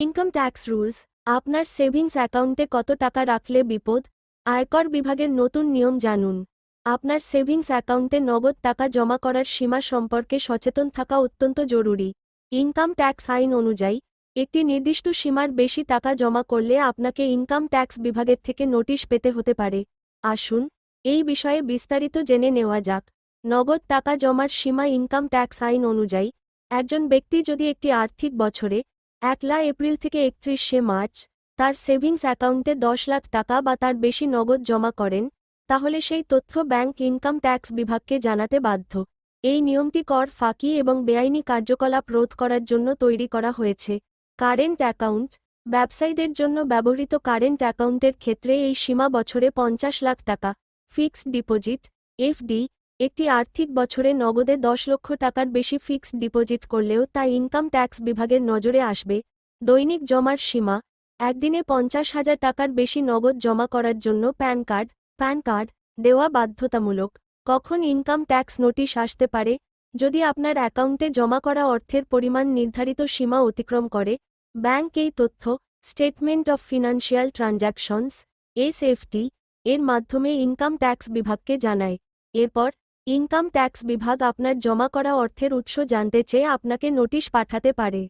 Income tax rules আপনার savings অ্যাকাউন্টে কত টাকা রাখলে বিপদ? আয়কর বিভাগের নতুন নিয়ম জানুন। আপনার সেভিংস অ্যাকাউন্টে নগদ টাকা জমা করার সীমা সম্পর্কে সচেতন থাকা অত্যন্ত জরুরি। ইনকাম ট্যাক্স আইন অনুযায়ী, একটি নির্দিষ্ট সীমার বেশি টাকা জমা করলে আপনাকে ইনকাম ট্যাক্স বিভাগের থেকে নোটিশ পেতে হতে পারে। আসুন, এই বিষয়ে বিস্তারিত জেনে নেওয়া যাক। নগদ টাকা জমার সীমা ইনকাম ট্যাক্স আইন অনুযায়ী, একজন ব্যক্তি যদি একটি আর্থিক বছরে একলা এপ্রিল থেকে একত্রিশে মার্চ, তার সেভিংস অ্যাকাউন্টে দশ লাখ টাকা বা তার বেশি নগদ জমা করেন, তাহলে সেই তথ্য ব্যাংক ইনকাম ট্যাক্স বিভাগকে জানাতে বাধ্য। এই নিয়মটি কর, ফাঁকি এবং বেআইনি কার্যকলাপ রোধ করার জন্য তৈরি করা হয়েছে। কারেন্ট অ্যাকাউন্ট, ব্যবসায়ীদের জন্য ব্যবহৃত কারেন্ট অ্যাকাউন্টের ক্ষেত্রে এই সীমা বছরে পঞ্চাশ লাখ টাকা। ফিক্সড ডিপোজিট, এফডি একটি আর্থিক বছরে নগদে দশ লক্ষ টাকার বেশি ফিক্সড ডিপোজিট করলেও তা ইনকাম ট্যাক্স বিভাগের নজরে আসবে। দৈনিক জমার সীমা, একদিনে পঞ্চাশ হাজার টাকার বেশি নগদ জমা করার জন্য প্যান কার্ড প্যান কার্ড দেওয়া বাধ্যতামূলক। কখন ইনকাম ট্যাক্স নোটিশ আসতে পারে? যদি আপনার অ্যাকাউন্টে জমা করা অর্থের পরিমাণ নির্ধারিত সীমা অতিক্রম করে, ব্যাংক এই তথ্য, statement of financial transactions, SFT, এর মাধ্যমে ইনকাম ট্যাক্স বিভাগকে জানায়। এরপর ইনকাম ট্যাক্স বিভাগ আপনার জমা করা অর্থের উৎস জানতে চেয়ে আপনাকে নোটিশ পাঠাতে পারে।